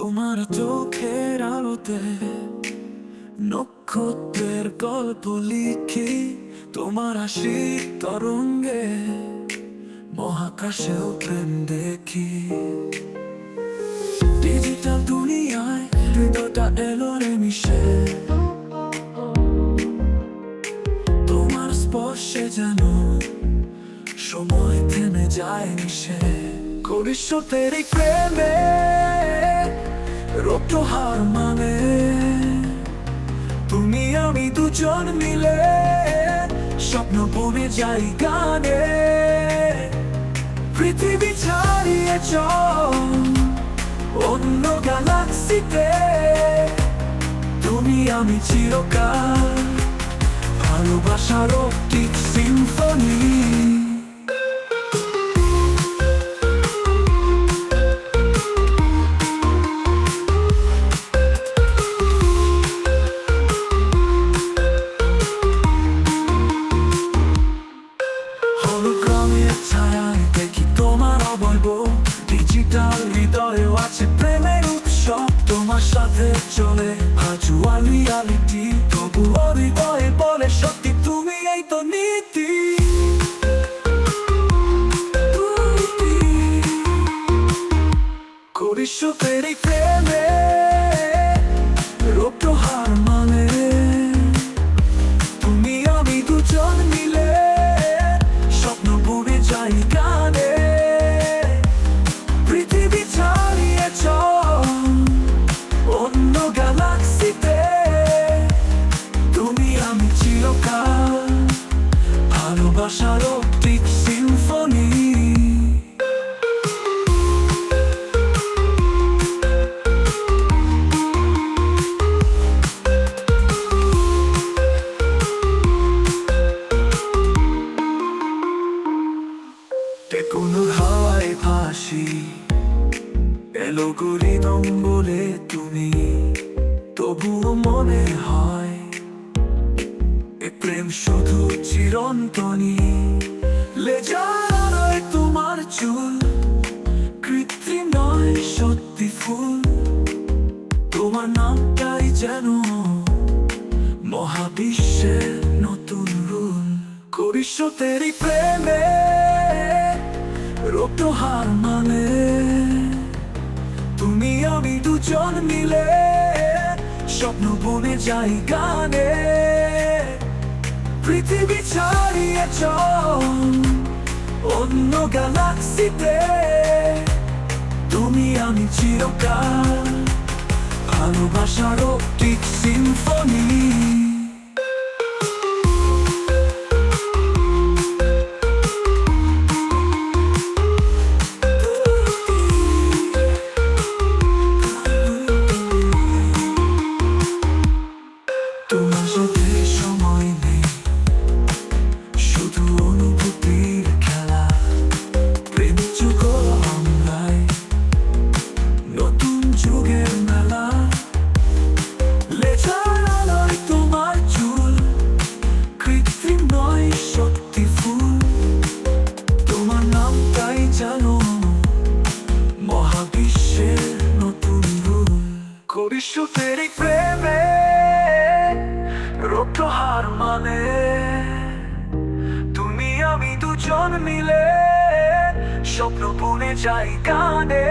তোমার চোখের আলোতে নক্ষত্রের গল্প লিখি, তোমার হাসি তরঙ্গে মহাকাশেও প্রেম দেখি। ডিজিটাল দুনিয়ায় হৃদয়টা এলো রে মিশে। তোমার স্পর্শে যেন সময় থেমে যায় মিশে। এই প্রেমে। রক্ত হার মানে? তুমি, আমি দুজন মিলে স্বপ্ন বনে যাই গানে। পৃথিবী ছাড়িয়ে চল অন্য গ্যালাক্সিতে তুমি, আমি চিরকাল ভালোবাসার অপ্টিক 대전의 하주와 리얼리티 ভালোবাসার অপ্টিক সিম্ফনি তুমি তবুও মনে হয় শুধু চিরন্তনী। লেজার তোমার চুল, কৃত্রিম নয় সত্যি ফুল। তোমার নামটাই যেন মহাবিশ্বের নতুন রুল এই প্রেমে রক্ত হার মানে তুমি আমি দুজন মিলে স্বপ্ন বনে যাই গানে। পৃথিবী ছাড়িয়ে চল অন্য গ্যালাক্সিতে তুমি আমি চিরকাল ভালোবাসার অপ্টিক সিম্ফনি ভবিষ্যতের তেরি প্রেমে রক্ত হার মানে তুমি আমি দুজন মিলে স্বপ্ন পুনে যাই গানে